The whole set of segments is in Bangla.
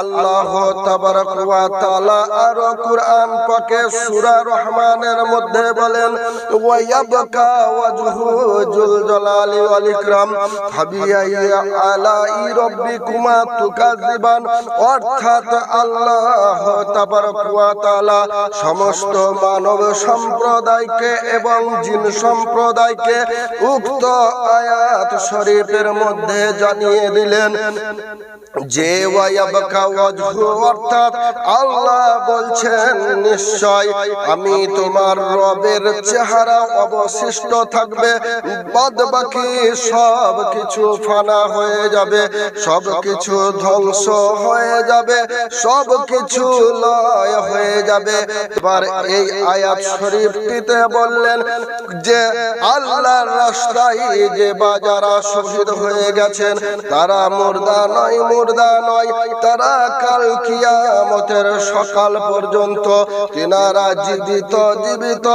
আল্লাহ তাবারক আর কুরআন পাকে সূরা রহমানের মধ্যে বলেন অর্থাৎ আল্লাহ সমস্ত মানব সম্প্রদায়কে এবং জিন সম্প্রদায়কে উক্ত আয়াত শরীফের মধ্যে জানিয়ে দিলেন। যে অর্থাৎ আল্লাহ বলছেন, নিশ্চয় আমি তোমার রবের চেহারা অবশিষ্ট থাকবে বাদ বাকি সব কিছু ফানা হয়ে যাবে, সব কিছু ধ্বংস হয়ে যাবে, সব কিছু লয় হয়ে যাবে। এবার এই আয়াত শরীফটিতে বললেন যে, আল্লাহর রাস্তায় যে বাজারা শহীদ হয়ে গেছেন, তারা মুর্দা নয় মুর্দা নয়, তারা কাল কিয়ামতের সকাল পর্যন্ত তিনারা জীবিত জীবিত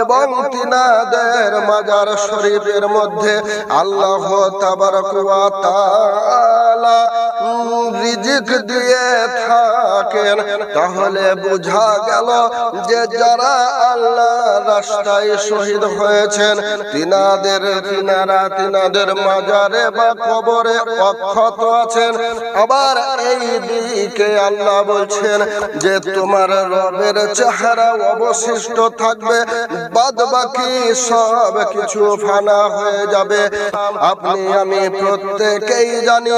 এবং তিনাদের মাজার শরীফের মধ্যে আল্লাহ তাবারক ওয়া তাআলা দিয়ে থাকেন, তাহলে বোঝা গেল যে যারা আল্লাহ রাস্তায় শহীদ হয়েছেন, তিনাদের তিনারা তিনাদের মাজারে বা কবরে অক্ষত আছেন। আবার এই দিকে আল্লাহ বলছেন যে তোমার রবের চেহারা অবশিষ্ট থাকবে বাদ বাকি সব কিছু ফানা হয়ে যাবে। আপনি, আমি প্রত্যেকেই জানি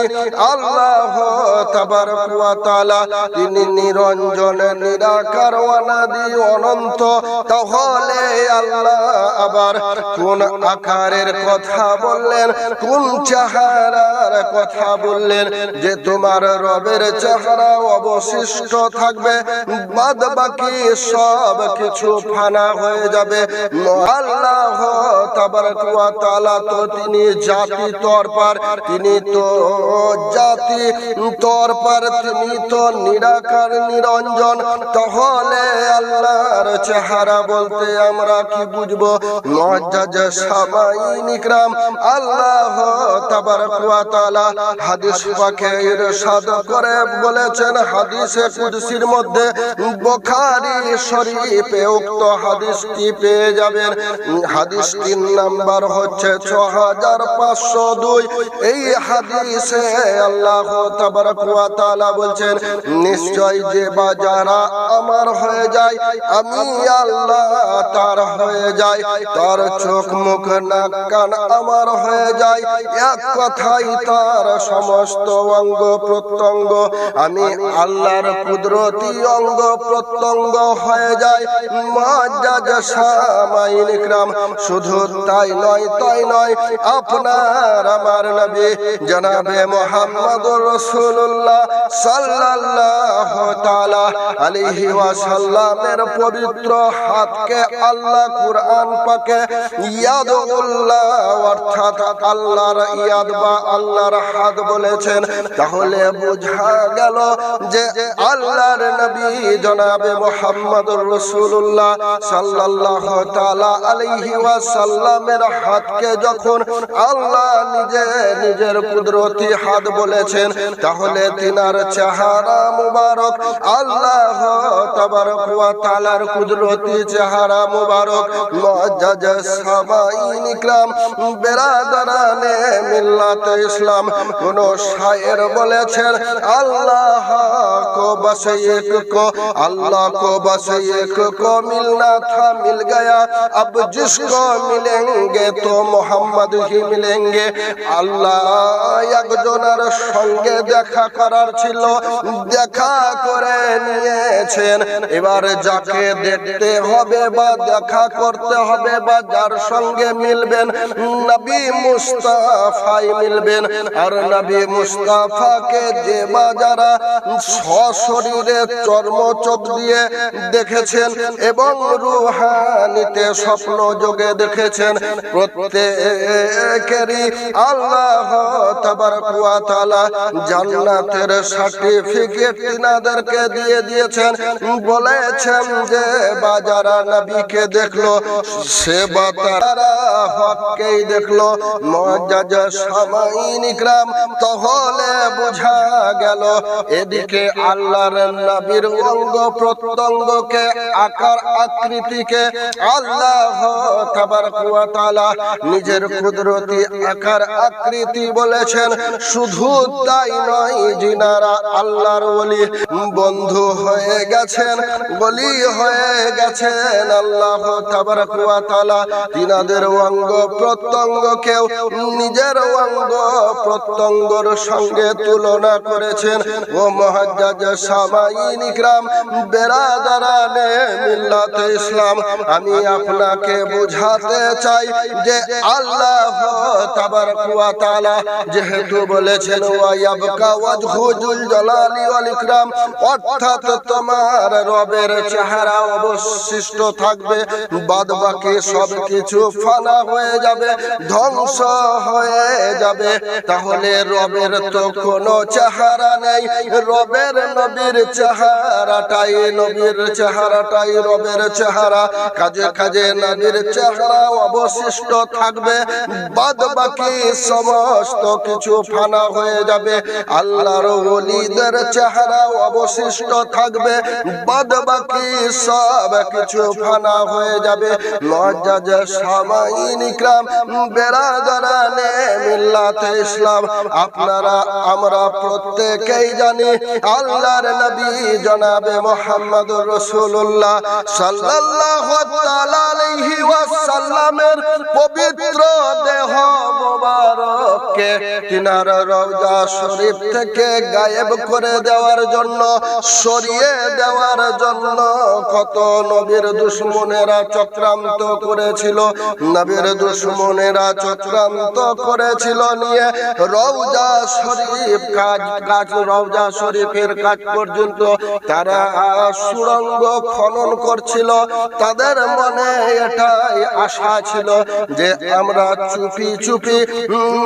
আল্লাহ তাবারক ওয়া তাআলা তিনি নিরঞ্জন নিরাকার অনাদি অনন্ত। তাহলে আল্লাহ আবার কোন আকারের কথা বললেন? কোন চেহারার কথা বললেন? যে তোমার রবের চেহারা অবশিষ্ট থাকবে বাদ বাকি সব কিছু ফানা হয়ে যাবে। আল্লাহ তাআলা তো তিনি জাতি তরপার, তিনি তো জাতি তরপার, তিনি তো নিরাকার, নিরঞ্জন। তাহলে আল্লাহর চেহারা বলতে আমরা কি বুঝব? করে বলেছেন মধ্যে উক্ত পেয়ে যাবেন। হাদিস নাম্বার হচ্ছে ছ হাজার পাঁচশো দুই। এই হাদিসে আল্লাহ বলছেন, নিশ্চয় যে বাজারা আমার হয়ে যায়, আমি আল্লাহ তার হয়ে যায় তার চোখ মুখ, নাক, কান আমার হয়ে যায়। এক কথাই তার সমস্ত অঙ্গ প্রত্যঙ্গ। আমি আল্লাহর কুদরতি অঙ্গ প্রত্যঙ্গ হয়ে যায়। মজ্জাজ শুধু তাই নয় তাই নয়, আপনার আমার নবী জনাবে মোহাম্মদুর রাসূলুল্লাহ সাল্লাল্লাহু তাআলা আলাইহি ওয়াসাল্লামের পবিত্র হাতকে আল্লাহ কুরআন পাকে আল্লাহর ইয়াদ বা আল্লাহর হাত বলেছেন। তাহলে বোঝা গেল যে আল্লাহর নবী জনাবে মোহাম্মদুর রাসূলুল্লাহ সাল্লাল্লাহু তাআলা আলাইহি হাতকে যখন আল্লাহ নিজে নিজের কুদরতি হাত বলেছেন, তাহলে তিনার চেহারা মুবারক, আল্লাহ তাবারক ওয়া কুদরতি চেহারা মুবারক মুআজ্জাজ সামাইন ইকরাম বেরাদারানে মিল্লাত ইসলাম কোন শায়ের বলেছেন আল্লাহ को बस एक को अल्लाह को बस एक को मिलना था मिल गया अब जिसको मिलेंगे तो मोहम्मद ही मिलेंगे আল্লাহ একজনের সঙ্গে দেখা করার ছিল দেখা করে নিয়েছেন এবার যাকে দেখতে হবে বা দেখা করতে হবে বা যার সঙ্গে মিলবেন, নবী মুস্তাফাই মিলবেন। আর নবী মুস্তাফাকে যে বা যারা শরীরে চর্ম চোখ দিয়ে দেখেছেন এবং রুহানিতে স্বপ্ন যোগে দেখেছেন, প্রত্যেকেরই আল্লাহ তাবারকালা জান্নাতের সার্টিফিকেট তিনাদেরকে দিয়ে দিয়েছেন। বলেছেন যে বাজারা নবীকে দেখল সে বা তারা হককেই দেখল। তাহলে বোঝা গেল, এদিকে আল্লাহর নবীর অঙ্গ প্রত্যঙ্গকে, আকার আকৃতিকে আল্লাহ নিজের কুদরতি আকার আকৃতি বলেছেন। শুধু তাই নয়, যিনারা আল্লাহর ওলি, বন্ধু হয়ে গেছেন, বলি হয়ে গেছেন আল্লাহ তাআলা, তিনাদের অঙ্গ প্রত্যঙ্গকেও নিজের অঙ্গ প্রত্যঙ্গর সঙ্গে তুলনা করেছেন। ও মহাজ্জাজ সামাইন মিল্লাত ইসলাম, আমি আপনাকে বুঝাতে চাই যে আল্লাহ তাবারক ওয়া যেহেতু বলেছেন, ওয়া অর্থাৎ তোমার রবের চেহারা অবশিষ্ট থাকবে বাদ বাকি সব কিছু ফানা হয়ে যাবে, ধ্বংস হয়ে যাবে। তাহলে রবের তো কোনো চেহারা নেই, রবের নবীর চেহারাটাই নবীর চেহারাটাই রবের চেহারা। কাজে কাজে নবীর চেহারা অবশিষ্ট থাকবে বাদ বাকি সমস্ত কিছু ফানা হয়ে যাবে। আল্লাহর ওলিদের চেহারা অবশিষ্ট থাকবে বাদ বাকি সব কিছু ফানা হয়ে যাবে। লজ্জাজ সামাইন ইকরাম বেরাদারানে মিল্লাতে ইসলাম। আপনারা, আমরা প্রত্যেকেই জানি আল্লাহর নবী জনাবে মোহাম্মদুর রাসূলুল্লাহ সাল্লাল্লাহু তাআলা ওয়াসাল্লামের পবিত্র দেহ মোবারককে তিনার রওজা শরীফ থেকে গায়েব করে দেওয়ার জন্য, সরিয়ে দেওয়ার জন্য কত নবীর দুশ্মনেরা চক্রান্ত করেছিল। নবীর দুশ্মনেরা চক্রান্ত করেছিল নিয়ে রওজা শরীফ কাজ কাজ, রওজা শরীফের কাজ পর্যন্ত তারা সুড়ঙ্গ খনন করছিল। তাদের মনে এটাই আশা ছিল যে আমরা চুপি চুপি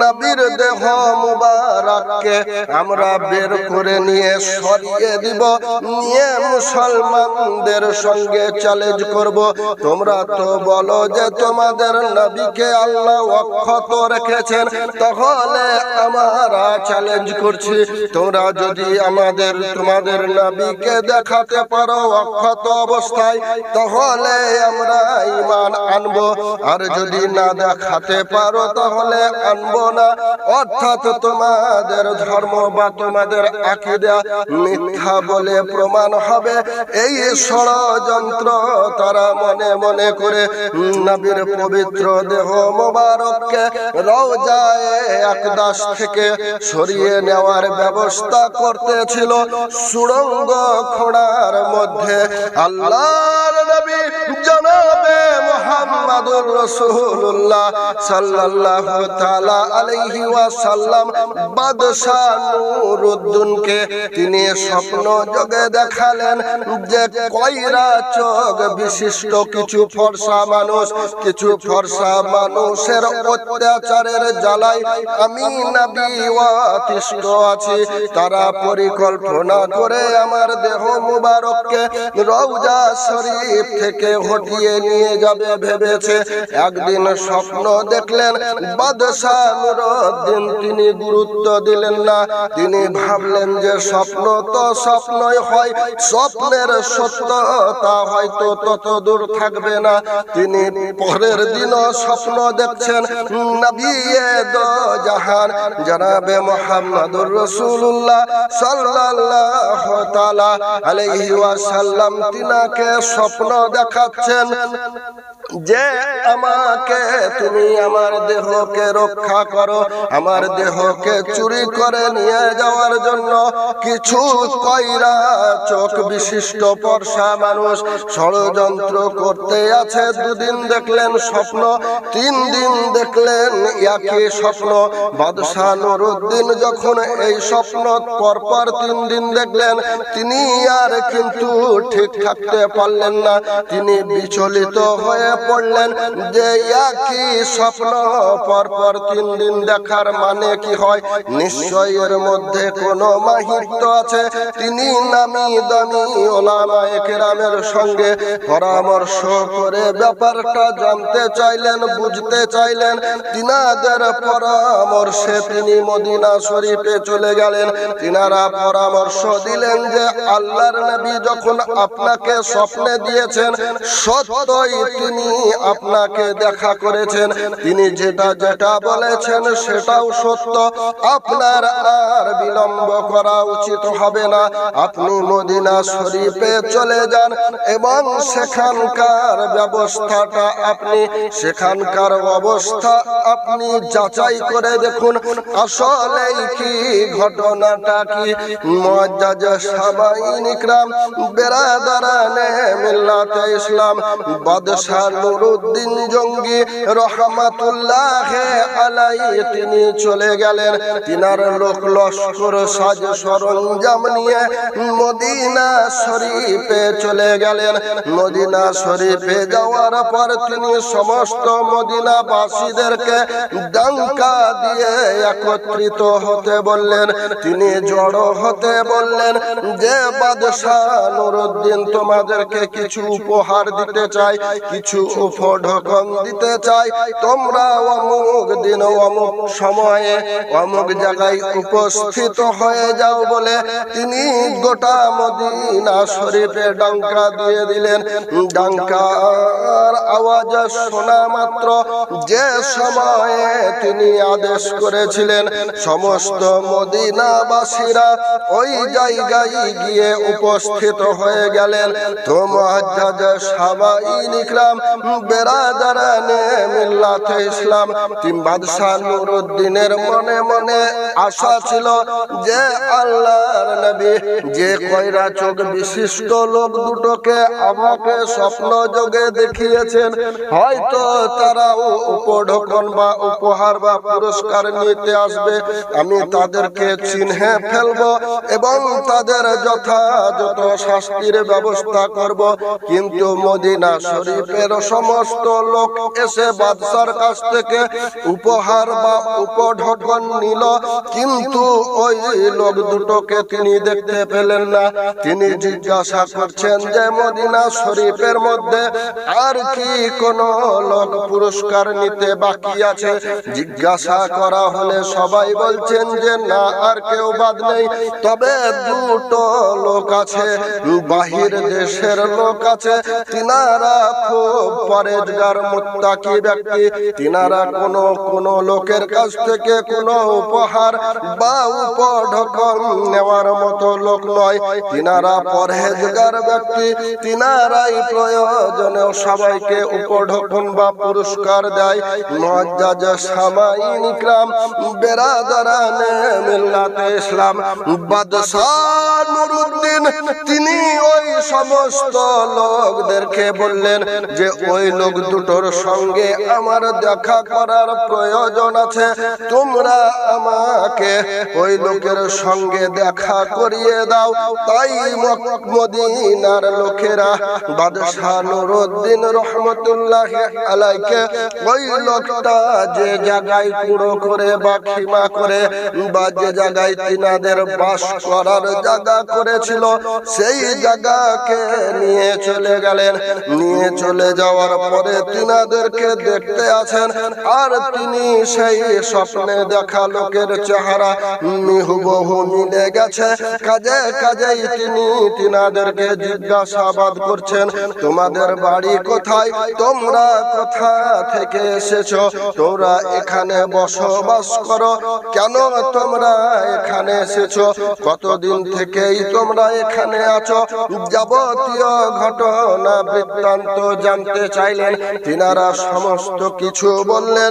নবীর দেহ মুবারককে আমরা বের করে নিয়ে সরিয়ে দিব। নিয়ে মুসলমানদের সঙ্গে চ্যালেঞ্জ করব। তোমরা তো বলো যে তোমাদের নবীকে আল্লাহ অক্ষত রেখেছেন। তাহলে আমরা চ্যালেঞ্জ করছি। তোমরা যদি আমাদের, তোমাদের নবীকে দেখাতে পারো অক্ষত অবস্থায়, তাহলে আমরা ইমান আনব। আর যদি না দেখাতে পারো, তাহলে আনব না। অর্থাৎ তোমাদের ধর্ম বা তোমাদের আকিদা মিথ্যা বলে প্রমাণ হবে। এই ষড়যন্ত্র তারা মনে মনে করে, নবীর পবিত্র দেহ মোবারককে রওজায়ে আকদাস থেকে সরিয়ে নেওয়ার ব্যবস্থা করতেছিল সুড়ঙ্গ খোঁড়ার মধ্যে। আল্লাহর নবী জনাবে মুহাম্মাদুর রাসূলুল্লাহ সাল্লাল্লাহু তাআলা আলাইহি ওয়াসাল্লাম বাদশা তিনি স্বপ্ন যোগে দেখালেন যে কয়রা চোখ বিশিষ্ট কিছু ফর্সা মানুষ, কিছু ফর্সা মানুষের অত্যাচারের জ্বালায় আমি নবী আছি। তারা পরিকল্পনা করে আমার দেহ মুবারককে রওজা শরীফ থেকে হটিয়ে নিয়ে যাবে, ভেবেছে একদিন স্বপ্ন দেখলেন, বাদশাহ তিনি গুরুত্ব দিলেন না। তিনি ভাবলেন যে স্বপ্ন তো স্বপ্নই হয়, স্বপ্নের সত্যতা হয়তো তত দূর থাকবে না। তিনি পরের দিনও স্বপ্ন দেখছেন জাহান জনাবে মোহাম্মদুর রাসূলুল্লাহ সাল্লাল্লাহু তাআলা আলাইহি ওয়াসাল্লাম, তিনাকে স্বপ্ন দেখাচ্ছেন। যে আমাকে তুমি আমার দেহকে রক্ষা করো, আমার দেহকে চুরি করে নিয়ে যাওয়ার জন্য কিছু কয়রা চোখ বিশিষ্ট পর্ষা মানুষ ষড়যন্ত্র করতে আছে। দুদিন দেখলেন স্বপ্ন, তিন দিন দেখলেন একই স্বপ্ন। বাদশাহ নুরুদ্দিন যখন এই স্বপ্ন পরপর তিন দিন দেখলেন, তিনি আর কিন্তু ঠিক থাকতে পারলেন না। তিনি বিচলিত হয়ে পড়লেন যে একই স্বপ্ন? পরপর তিন দিন দেখার মানে কি হয়? নিশ্চয় এর মধ্যে কোনো মাহিত্য আছে। তিনি নামি দামি ওলামা সঙ্গে পরামর্শ করে ব্যাপারটা জানতে চাইলেন, বুঝতে চাইলেন। তিনাদের পরামর্শে তিনি মদিনা শরীফে চলে গেলেন। তিনারা পরামর্শ দিলেন যে, আল্লাহর নবী যখন আপনাকে স্বপ্নে দিয়েছেন, সত্যই তিনি আপনাকে দেখা করেছেন। তিনি যেটা যেটা বলেছেন সেটাও সত্য। আপনার আর বিলম্ব করা উচিত হবে না। আপনি মদিনা শরীফে চলে যান এবং সেখানকার ব্যবস্থাটা আপনি, সেখানকার অবস্থা আপনি যাচাই করে দেখুন। আসলে কি ঘটনাটা কি? মুআজ্জাজ সাবাইন বেরাদারানে মিল্লাতে ইসলাম বাদশাহ নুরুদ্দিন জঙ্গি রহমাতুল্লাহ আলাই তিনি চলে গেলেন। তিনার লোক লস্কর সাজ সরঞ্জাম নিয়ে মদিনা শরীফে চলে গেলেন। মদিনা শরীফে যাওয়ার পর তিনি সমস্ত মদিনাবাসীদেরকে ডাঙ্কা দিয়ে একত্রিত হতে বললেন। তিনি জড়ো হতে বললেন যে, বাদশাহ নুরুদ্দিন, তোমাদেরকে কিছু উপহার দিতে চাই, কিছু উপঢকন দিতে চাই। তোমরা অমুক দিন, অমুক সময়ে, অমুক জায়গায় উপস্থিত হয়ে যাও বলে তিনি গোটা মদিনা শরীফে ডাঙ্কা দিয়ে দিলেন। ডাঙ্কার আওয়াজ শোনা মাত্র যে সময়ে তিনি আদেশ করেছিলেন, সমস্ত মদিনাবাসীরা ওই জায়গায় গিয়ে উপস্থিত হয়ে গেলেন। তো মহাজ্জাজ সাবাইন ইসলাম বাদশাহ নুরুদ্দিনের মনে মনে আশা ছিল যে আল্লাহর নবী যে কয়রা চোখ বিশিষ্ট লোক দুটোকে আমাকে স্বপ্ন যোগে দেখিয়েছেন, হয়তো তারা উপঢকন বা উপহার বা পুরস্কার নিতে আসবে। আমি তাদেরকে চিহ্নে ফেলব এবং তাদের যথাযথ শাস্তির ব্যবস্থা করব। কিন্তু মদিনা শরীফের সমস্ত লোক এসে বাদশার কাছ থেকে উপহার বা উপঢকন নিল। কিন্তু ওই লোক দুটোকে তিনি দেখতে পেলেন না। তিনি জিজ্ঞাসা করছেন যে, মদিনা শরীফের মধ্যে আর কি কোন লোক পুরস্কার নিতে বাকি আছে? জিজ্ঞাসা করা হলে সবাই বলছেন যে, না, আর কেউ বাদ নেই। তবে দুটো লোক আছে, বাহির দেশের লোক আছে। তিনারা খুব পরেজগার, মুত্তাকি ব্যক্তি। তিনারা কোন কোন লোকের কাছ থেকে কোন উপহার বা উপ উপঢকন নেওয়ার মতো লোক নয় তিনারা পরহেজগার ব্যক্তি, তিনারাই প্রয়োজনে সবাইকে উপঢকন বা পুরস্কার দেয়। মজ্জাজ বেরাদারানে মিল্লাতে ইসলাম। বাদশাহ নুরুদ্দিন, তিনি ওই সমস্ত লোকদেরকে বললেন যে, ওই লোক দুটোর সঙ্গে আমার দেখা করার প্রয়োজন আছে। তোমরা আমাকে ওই লোকের সঙ্গে দেখা করিয়ে দাও। তাই মদিনার লোকেরা বাদশাহ নুরুদ্দিন রহমতুল্লাহ আলাইকে ওই লোকটা যে জায়গায় কুড়ো করে বা খিমা করে বা যে জায়গায় তিনাদের বাস করার জায়গা করেছিল, সেই জায়গাকে নিয়ে চলে গেলেন। নিয়ে চলে যাওয়ার পরে তিনাদেরকে দেখতে আছেন আর তিনি সেই স্বপ্নে দেখা লোকের চেহারা হুবহু মিলে গেছে। কাজে কাজেই তিনি তিনাদেরকে জিজ্ঞাসাবাদ করছেন, তোমাদের বাড়ি কোথায়? তোমরা কোথা থেকে এসেছ? তোমরা এখানে বসবাস করো। কেন তোমরা এখানে এসেছ? কতদিন থেকেই তোমরা এখানে আছো? যাবতীয় ঘটনা বৃত্তান্ত জানতে চাইলেন। তিনারা সমস্ত কিছু বললেন।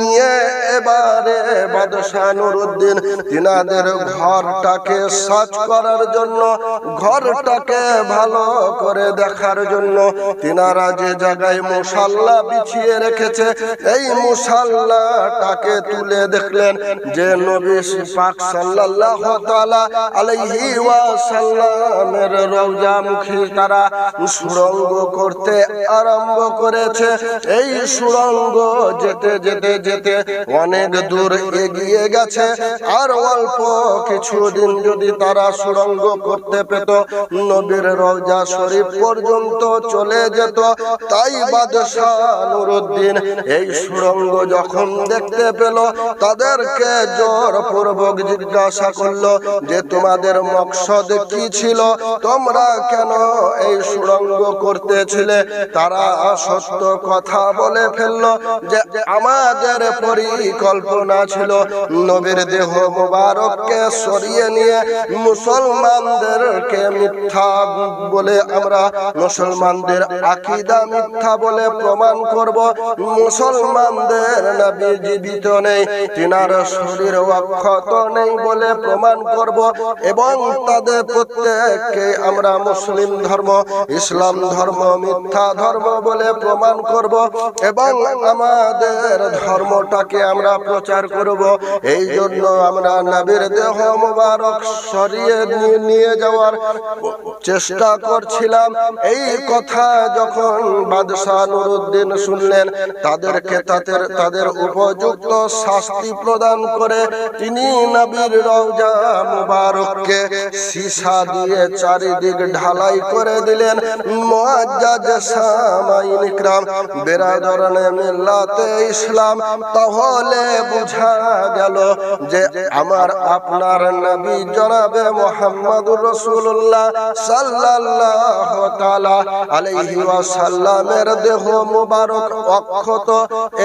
নিয়ে এবারে বাদশাহ নুরুদ্দিন তিনাদের ঘরটাকে সার্চ করার জন্য, ঘরটাকে ভালো করে দেখার জন্য। তিনারা যে জায়গায় মুসাল্লা বিছিয়ে রেখেছে, এই মুসাল্লাটাকে তুলে দেখলেন যে নবী পাক সাল্লাল্লাহু তাআলা আলাইহি ওয়াসাল্লামের রওজা মুখী তারা সুরঙ্গ করতে আরম্ভ করেছে। এই সুরঙ্গ যেতে যেতে যেতে অনেক দূর এগিয়ে গেছে। আর অল্প কিছুদিন যদি তারা সুরঙ্গ করতে পেত, নবীর রওজা শরীফ পর্যন্ত চলে যেত। তাই বাদশাহ নুরুদ্দিন এই সুরঙ্গ যখন দেখতে পেল, তাদেরকে জোর পূর্বক জিজ্ঞাসা করল যে, তোমাদের মকসদ কি ছিল? তোমরা কেন এই সুরঙ্গ করতেছিলে? তারা সত্য কথা বলে ফেলল যে, আমাদের পরিকল্পনা ছিল নবীর দেহ মুবারককে সরিয়ে নিয়ে মুসলমানদেরকে মিথ্যা বলে আমরা মুসলমানদের আকিদা মিথ্যা বলে প্রমাণ করব। মুসলমানদের নবী জীবিত নেই, তিনার শরীর অক্ষত নেই বলে প্রমাণ করব এবং তাদের প্রত্যেককে আমরা মুসলিম ধর্ম, ইসলাম ধর্ম, মিথ্যা ধর্ম বলে প্রমাণ করব এবং আমাদের ধর্মটাকে আমরা প্রচার করব। এই জন্য আমরা নবীর দেহ মুবারক সরিয়ে নিয়ে- যাওয়ার চেষ্টা করছিলাম। এই কথা যখন বাদশাহ নুরুদ্দিন শুনলেন তাদেরকে তাদের তাদের উপযুক্ত শাস্তি প্রদান করে তিনি নবীর রওজা মুবারককে সীসা দিয়ে চারিদিক ঢালাই করে দিলেন। মুআজ্জাজ সামাইন ইকরাম বেরাদরানে মিল্লাতে ইসলাম। তাহলে বুঝা গেল যে আমার আপনার নবী জনাবে মোহাম্মদুর রাসূলুল্লাহ সাল্লাল্লাহু তাআলা আলাইহি ওয়াসাল্লামের দেহ মুবারক, অক্ষত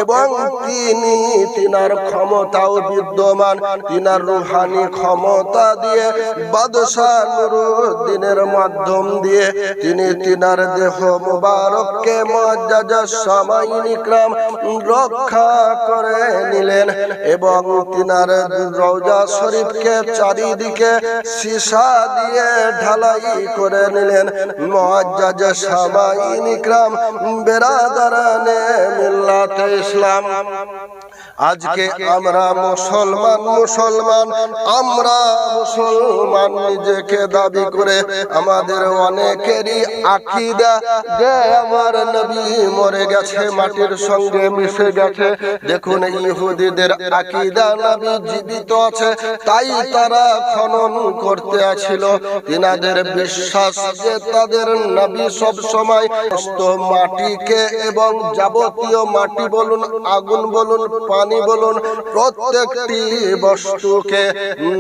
এবং তিনি তিনার ক্ষমতাও বিদ্যমান, তিনার রুহানি ক্ষমতা দিয়ে বাদশাহ নুরুদ্দিনের মাধ্যম দিয়ে তিনি তিনার দেহ মুবারককে মজ্জাজা সামাইন ইকরাম রক্ষা করে নিলেন এবং তিনার রওজা শরীফকে চারিদিকে সীসা দিয়ে ঢালাই করে নিলেন। মজ্জাজা সামাইন ইকরাম বেরাদারানে মিল্লাতে ইসলাম। আজকে আমরা মুসলমান মুসলমান আমরা মুসলমান নিজেকে দাবি করে আমাদের অনেকেরই আকিদা যে আমার নবী মরে গেছে মাটির সঙ্গে মিশে গেছে। দেখুন ইহুদিদের আকিদা নবী জীবিত আছে তাই তারা খনন করতে আছিল। তিনাদের বিশ্বাস যে তাদের নবী সব সময় মাটিকে এবং যাবতীয় মাটি বলুন আগুন বলুন পানি বলুন, প্রত্যেকটি বস্তুকে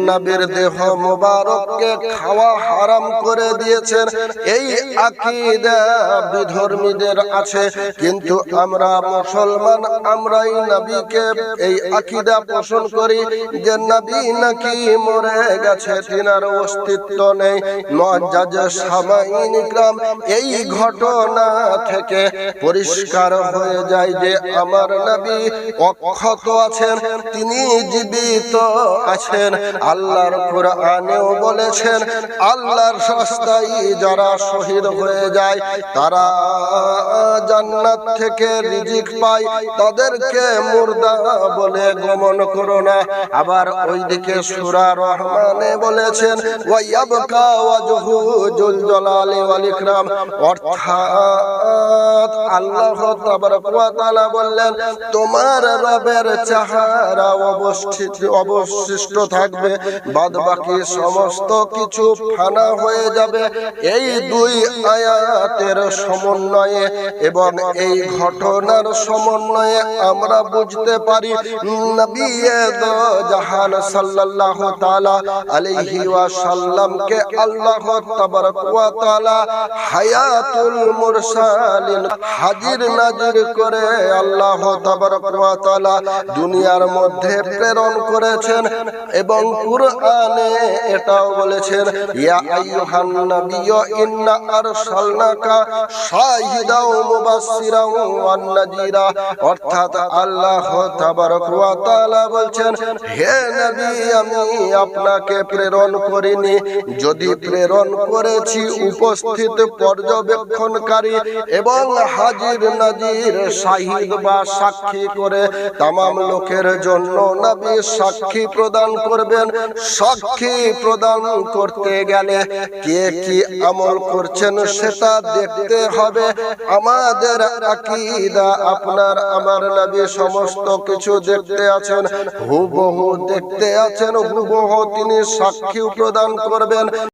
নবীর দেহ মোবারককে খাওয়া হারাম করে দিয়েছেন। এই আকিদা বিধর্মীদের আছে, কিন্তু আমরা মুসলমান, আমরাই নবীকে এই আকিদা পোষণ করি যে নবী নাকি মরে গেছে, তিনার অস্তিত্ব নেই। মজ্জাজ সামাইন ইকরাম, এই ঘটনা থেকে পরিষ্কার হয়ে যায় যে আমার নবী অক্ষত আছেন, তিনি জীবিত আছেন। আল্লাহর কোরআনেও বলেছেন, আল্লাহর রাস্তায় যারা শহীদ হয়ে যায়, তারা জান্নাত থেকে রিজিক পায়। তাদেরকে মুর্দা বলে গমন করো না। আবার ওইদিকে সূরা রহমানে বলেছেন অর্থাৎ আল্লাহ বললেন, তোমার রবের চেহারা অবস্থিত, অবশিষ্ট থাকবে। বাদ বাকি সমস্ত কিছু ফানা হয়ে যাবে। এই দুই আয়াতের সমন্বয়ে এবং এই ঘটনার সমন্বয়ে আমরা বুঝতে পারি, নবী জাহান সাল্লাল্লাহু তাআলা আলাইহি ওয়াসাল্লামকে আল্লাহ তাবারক ওয়া তাআলা হায়াতুল মুরসালিন হাজির নাজির করে আল্লাহ তাবারক ওয়া তাআলা দুনিয়ার মধ্যে প্রেরণ করেছেন এবং কুরআনে এটাও বলেছেন, ইয়া আইয়ুহান নাবিয়্যু ইন্না আরসালনাকা শাহিদাও মুবাশশিরাও ওয়ান নাযীরা। অর্থাৎ আল্লাহ তাবারক ওয়া তাআলা বলছেন, হে নবী, আমি আপনাকে প্রেরণ করিনি। যদি প্রেরণ করেছি, উপস্থিত পর্যবেক্ষণকারী এবং হাজির নাজির, শাহিদ বা সাক্ষী করে তামাম লোকের জন্য নবী সাক্ষী প্রদান করবেন সাক্ষী প্রদান করতে গেলে কে কি আমল করছেন সেটা দেখতে হবে। আমাদের আকীদা আপনার, আমার নবী সমস্ত কিছু দেখতে আছেন। হুবহু দেখতে আছেন, হুবহু তিনি সাক্ষী প্রদান করবেন।